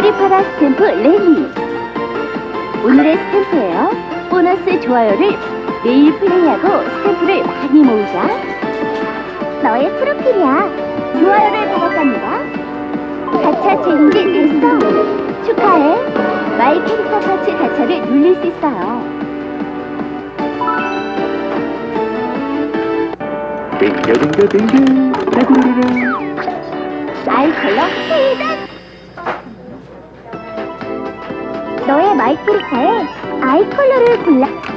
프리파라 스탬프 레니 오늘의 스탬프예요. 보너스 좋아요를 매일 플레이하고 스탬프를 많이 모으자. 너의 프로필이야. 좋아요를 받았답니다. 가차 챌린지 달성. 축하해. 마이 캐릭터 파츠 가차를 눌릴 수 있어요. 빙글빙글빙글 따구르르르 아이 컬러 세단 너의 마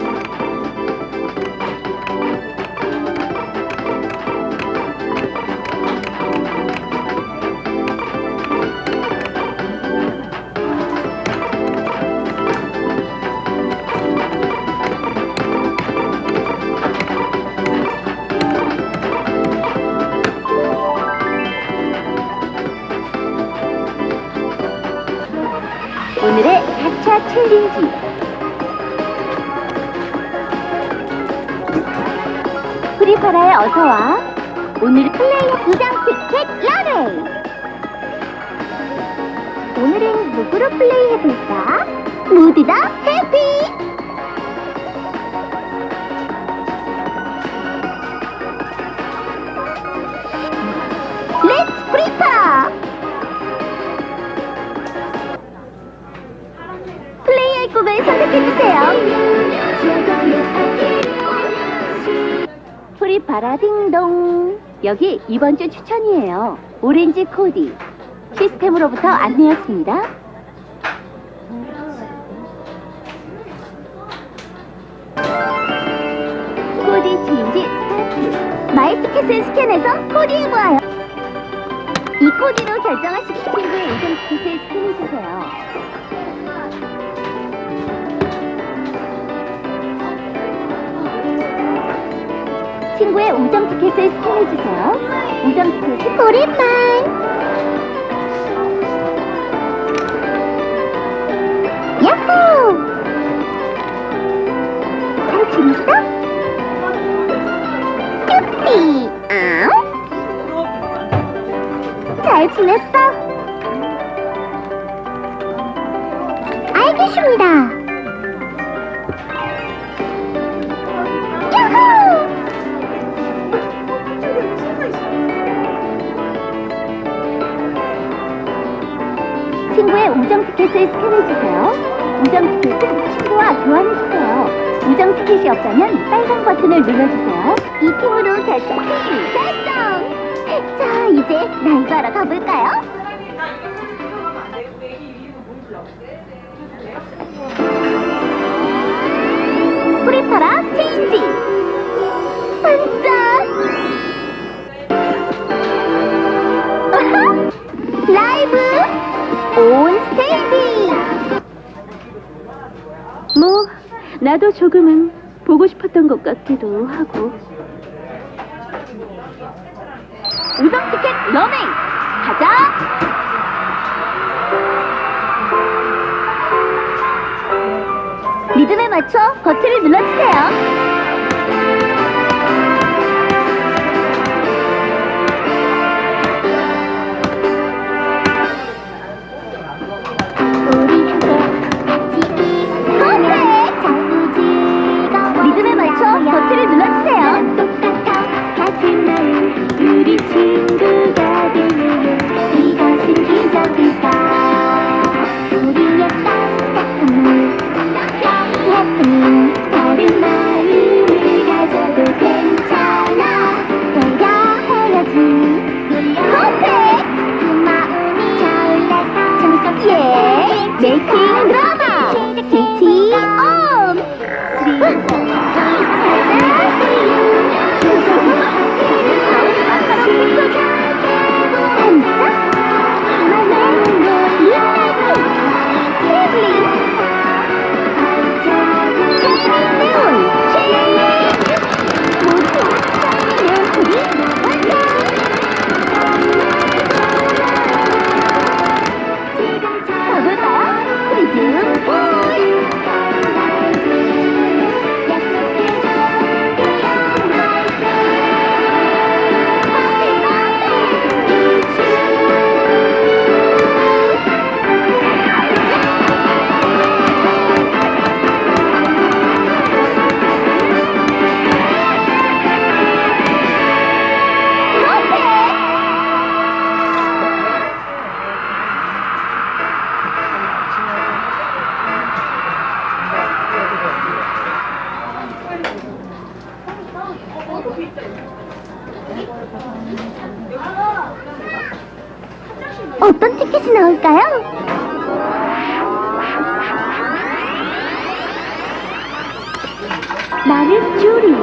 오늘의 가차 챌린지 프리파라에 어서와 오늘 플레이어 두장 티켓 러레이 오늘은 누구로 플레이해볼까? 모두 다 해피! 곡을 선택해주세요. 프리파라 딩동. 여기 이번 주 추천이에요. 오렌지 코디. 시스템으로부터 안내였습니다. 코디 체인지 스타트. 마이 티켓을 스캔해서 코디해 보아요. 이 코디로 결정하시고 친구의 우선 티켓을 스캔해주세요. 친구의 우정 티켓을 스캔해주세요. 우정 티켓 오랜만. 야호! 잘 지냈어? 큐티! 아우! 잘 지냈어? 알겠습니다. 친구의 우정 티켓을 스캔해주세요. 우정 티켓은 친구와 교환해주세요. 우정 티켓이 없다면 빨간 버튼을 눌러주세요. 이 팀으로 결승 팀 결성! 자, 이제 날가러 가볼까요? 프리파라 체인지! 반짝! 온 스테이지! 뭐 나도 조금은 보고 싶었던 것 같기도 하고 우정 티켓 러닝! 가자! 리듬에 맞춰 버튼을 눌러주세요. 우리 친구가 되는 이것은 기적일까 어떤 티켓이 나올까요? 나는 쥬리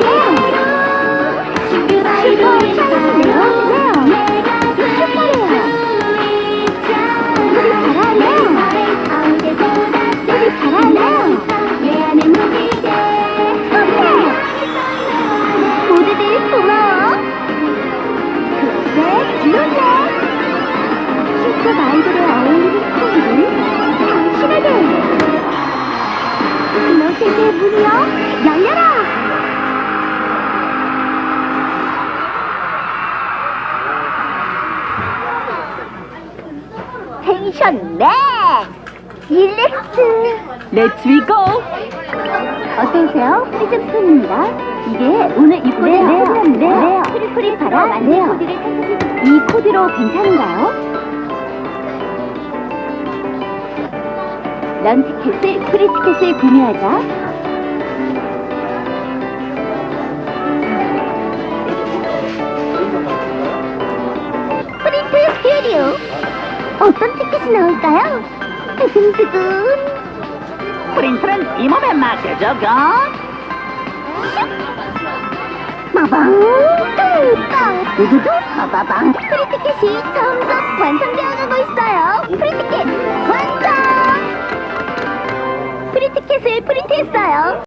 맥. 릴렉스. 렛츠 위고! 어서오세요. 프리즘 스톤입니다. 이게 오늘 이 코드의 네요. 코드인데요. 프리프리 바라 만든 선택해 이 코드로 괜찮은가요? 런 티켓을 프리 티켓을 구매하자. 나올까요? 두근두근. 프린트는 이 몸에 맡겨줘고! 마방 뚜빵 두두두 바바방 프리티켓이 점점 완성되어 가고 있어요 프리티켓 완성 프리티켓을 프린트했어요